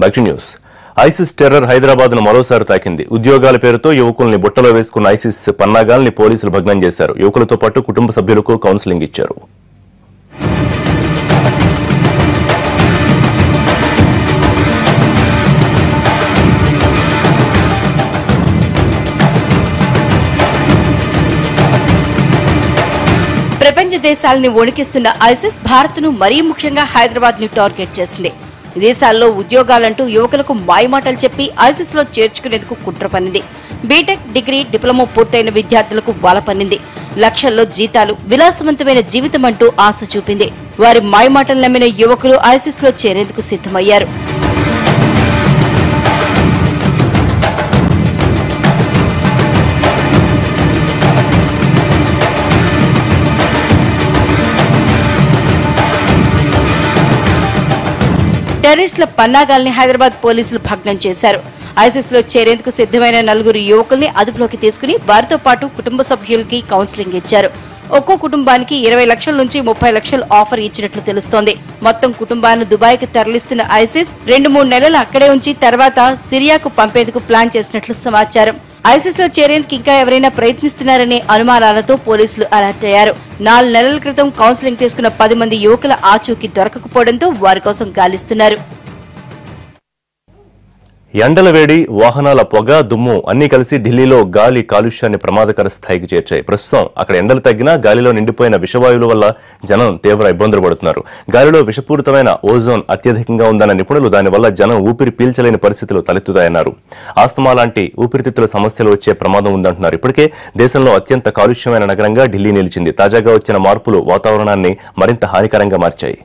Back to news. ISIS terror హైదరాబాద్ను మరోసారి తాకింది. ఉద్యోగాల పేరుతో యువకుల్ని బుట్టలో వేసుకున్న ఐసిస్ పన్నాగాల్ని పోలీసులు భగ్నం చేశారు. యువకులతో పాటు కుటుంబ సభ్యులకు కౌన్సిలింగ్ ఇచ్చారు. ప్రపంచ దేశాలని వణికిస్తున్న ఐసిస్ భారత్ను మరీ ముఖ్యంగా హైదరాబాద్ని టార్గెట్ చేసింది. విదేశాల్లో ఉద్యోగాలంటూ యువకులకు మాయమాటలు చెప్పి ఐసిస్లో చేర్చుకునేందుకు కుట్ర పన్నింది. బీటెక్ డిగ్రీ డిప్లొమా పూర్తయిన విద్యార్థులకు బాల పన్నింది. లక్షల్లో జీతాలు విలాసవంతమైన జీవితం అంటూ ఆశ చూపింది. వారి మాయమాటలు నమ్మిన యువకులు ఐసిస్లో చేరేందుకు సిద్ధమయ్యారు. టెర్రరిస్టుల పన్నాగాల్ని హైదరాబాద్ పోలీసులు భగ్నం చేశారు. ఐసిస్లో చేరేందుకు సిద్ధమైన నలుగురు యువకుల్ని అదుపులోకి తీసుకుని వారితో పాటు కుటుంబ సభ్యులకి కౌన్సిలింగ్ ఇచ్చారు. ఒక్కో కుటుంబానికి ఇరవై లక్షల నుంచి ముప్పై లక్షలు ఆఫర్ ఇచ్చినట్లు తెలుస్తోంది. మొత్తం కుటుంబాన్ని దుబాయ్కి తరలిస్తున్న ఐసిస్ రెండు మూడు నెలలు అక్కడే ఉంచి తర్వాత సిరియాకు పంపేందుకు ప్లాన్ చేసినట్లు సమాచారం. ఐసిస్లో చేరేందుకు ఇంకా ఎవరైనా ప్రయత్నిస్తున్నారనే అనుమానాలతో పోలీసులు అలర్ట్ అయ్యారు. నాలుగు నెలల క్రితం కౌన్సిలింగ్ తీసుకున్న పది మంది యువకుల ఆచూకీ దొరకకపోవడంతో వారి కోసం గాలిస్తున్నారు. ఎండల వేడి వాహనాల పొగ దుమ్ము అన్ని కలిసి ఢిల్లీలో గాలి కాలుష్యాన్ని ప్రమాదకర స్థాయికి చేర్చాయి. ప్రస్తుతం అక్కడ ఎండలు తగ్గినా గాలిలో నిండిపోయిన విషవాయువుల వల్ల జనం తీవ్ర ఇబ్బందులు పడుతున్నారు. గాలిలో విషపూరితమైన ఓజోన్ అత్యధికంగా ఉందన్న నిపుణులు దానివల్ల జనం ఊపిరి పీల్చలేని పరిస్థితులు తలెత్తుతాయన్నారు. ఆస్తమా లాంటి ఊపిరితిత్తుల సమస్యలు వచ్చే ప్రమాదం ఉందంటున్నారు. ఇప్పటికే దేశంలో అత్యంత కాలుష్యమైన నగరంగా ఢిల్లీ నిలిచింది. తాజాగా వచ్చిన మార్పులు వాతావరణాన్ని మరింత హానికరంగా మార్చాయి.